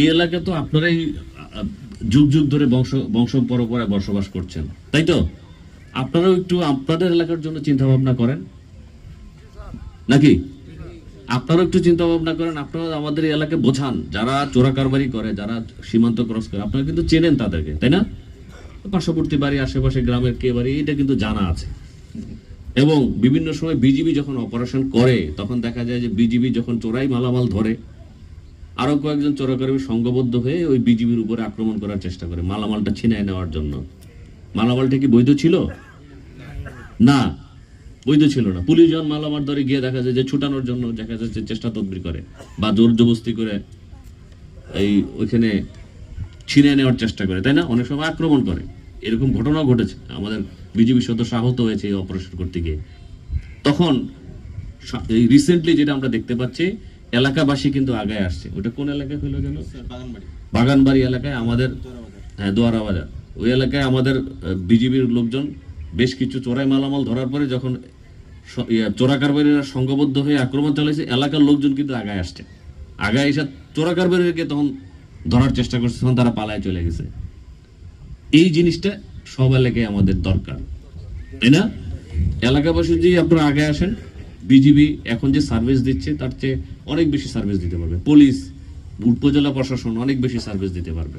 এই এলাকা তো আপনারাই যুগ যুগ ধরে বংশ বংশ পরম্পরায় বসবাস করছেন, তাই তো? আপনারাও একটু আপনাদের এলাকার জন্য চিন্তা ভাবনা করেন? নাকি? আপনারাও একটু চিন্তা ভাবনা করেন আপনারা আমাদের এলাকায় বোঝান, যারা চোরা কারবারি করে, যারা সীমান্ত ক্রস করে, আপনারা কিন্তু চেনেন তাদেরকে, তাই না? পার্শ্ববর্তী বাড়ি, আশেপাশে গ্রামের কে বাড়ি, এটা কিন্তু জানা আছে। এবং বিভিন্ন সময় বিজিবি যখন অপারেশন করে, তখন দেখা যায় যে বিজিবি যখন চোরাই মালামাল ধরে আরও কয়েকজন চোরাকারী সংঘবদ্ধ হয়ে ওই বিজিবির উপরে আক্রমণ করার চেষ্টা করে, মালামালটা ছিনায় নেওয়ার জন্য। মালামালটা কি বৈধ ছিল? না, বৈধ ছিল না। পুলিশ যখন মালামাল ধরে গিয়ে দেখা যায় যে ছুটানোর জন্য দেখা যাচ্ছে চেষ্টা তদবির করে বা জোর জবস্তি করে এই ওইখানে ছিনিয়ে নেওয়ার চেষ্টা করে, তাই না? অনেক সময় আক্রমণ করে। এরকম ঘটনাও ঘটেছে। আমাদের বিজিবি সদস্য আহত হয়েছে এই অপারেশন করতে গিয়ে। তখন এই রিসেন্টলি যেটা আমরা দেখতে পাচ্ছি এলাকাবাসী কিন্তু আগায় আসছে। ওটা কোন এলাকায় হলো যেন? বাগানবাড়ি। এলাকায় আমাদের হ্যাঁ দোয়ারা বাজার ওই এলাকায় আমাদের বিজিবির লোকজন বেশ কিছু চোরাই মালামাল ধরার পরে যখন স- ইয়া, চোরা কারবারিরা সংঘবদ্ধ হয়ে আক্রমণ চালাইছে এলাকার লোকজন কিন্তু আগায় আসছে। আগায় এসে চোরা কারবারিকে তখন ধরার চেষ্টা করছে তখন তারা পালায় চলে গেছে। এই জিনিসটা সব এলাকায় আমাদের দরকার। তাই না? এলাকাবাসী যদি আপনারা আগে আসেন বিজিবি এখন যে সার্ভিস দিচ্ছে, তার চেয়ে অনেক বেশি সার্ভিস দিতে পারবে। পুলিশ, উপজেলা প্রশাসন অনেক বেশি সার্ভিস দিতে পারবে।